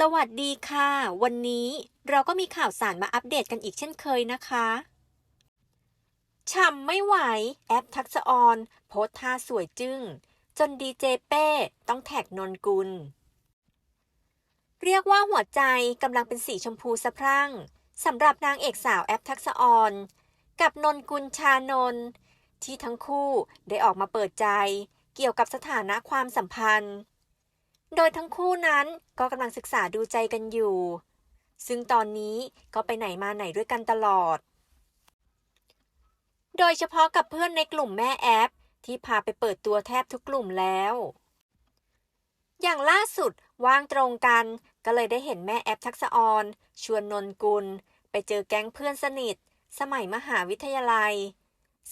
สวัสดีค่ะ วันนี้เราก็มีข่าวสารมาอัปเดตกันอีกเช่นเคยนะคะฉ่ำไม่ไหว แอปทักษออนโพสท่าสวยจึง้ง จนดีเจเป้ต้องแท็กนนกุล เรียกว่าหัวใจกำลังเป็นสีชมพูสะพรั่งสำหรับนางเอกสาวแอปทักษออน กับนนกุลชานน ที่ทั้งคู่ได้ออกมาเปิดใจ เกี่ยวกับสถานะความสัมพันธ์ โดยทั้งคู่นั้นก็กำลังศึกษาดูใจกันอยู่ ซึ่งตอนนี้ก็ไปไหนมาไหนด้วยกันตลอด โดยเฉพาะกับเพื่อนในกลุ่มแม่แอปที่พาไปเปิดตัวแทบทุกกลุ่มแล้ว อย่างล่าสุดว่างตรงกันก็เลยได้เห็นแม่แอปทักษออนชวนนนกุล ไปเจอแก๊งเพื่อนสนิท สมัยมหาวิทยาลัย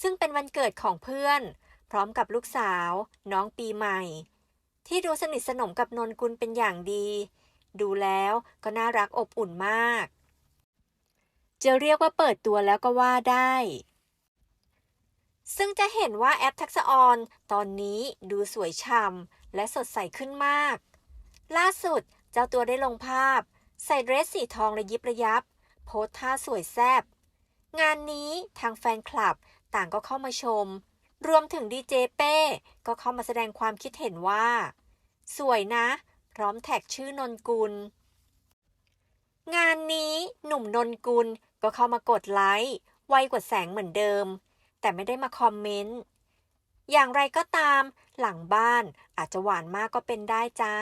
ซึ่งเป็นวันเกิดของเพื่อน พร้อมกับลูกสาว น้องปีใหม่ ที่ดูสนิทสนมกับนนกุลเป็นอย่างดี ดูแล้วก็น่ารักอบอุ่นมาก จะเรียกว่าเปิดตัวแล้วก็ว่าได้ ซึ่งจะเห็นว่าแอปทักษะออนตอนนี้ดูสวยฉ่ำและสดใสขึ้นมาก ล่าสุดเจ้าตัวได้ลงภาพ ใส่เดรสสีทองระยิบระยับ โพสท่าสวยแซบงานนี้ทางแฟนคลับต่างก็เข้ามาชม รวมถึงดีเจเป้ก็เข้ามาแสดงความคิดเห็นว่า สวยนะ พร้อมแท็กชื่อนนกุล งานนี้หนุ่มนนกุลก็เข้ามากดไลค์ไวกว่าแสงเหมือนเดิม แต่ไม่ได้มาคอมเมนต์ อย่างไรก็ตามหลังบ้านอาจจะหวานมากก็เป็นได้จ้า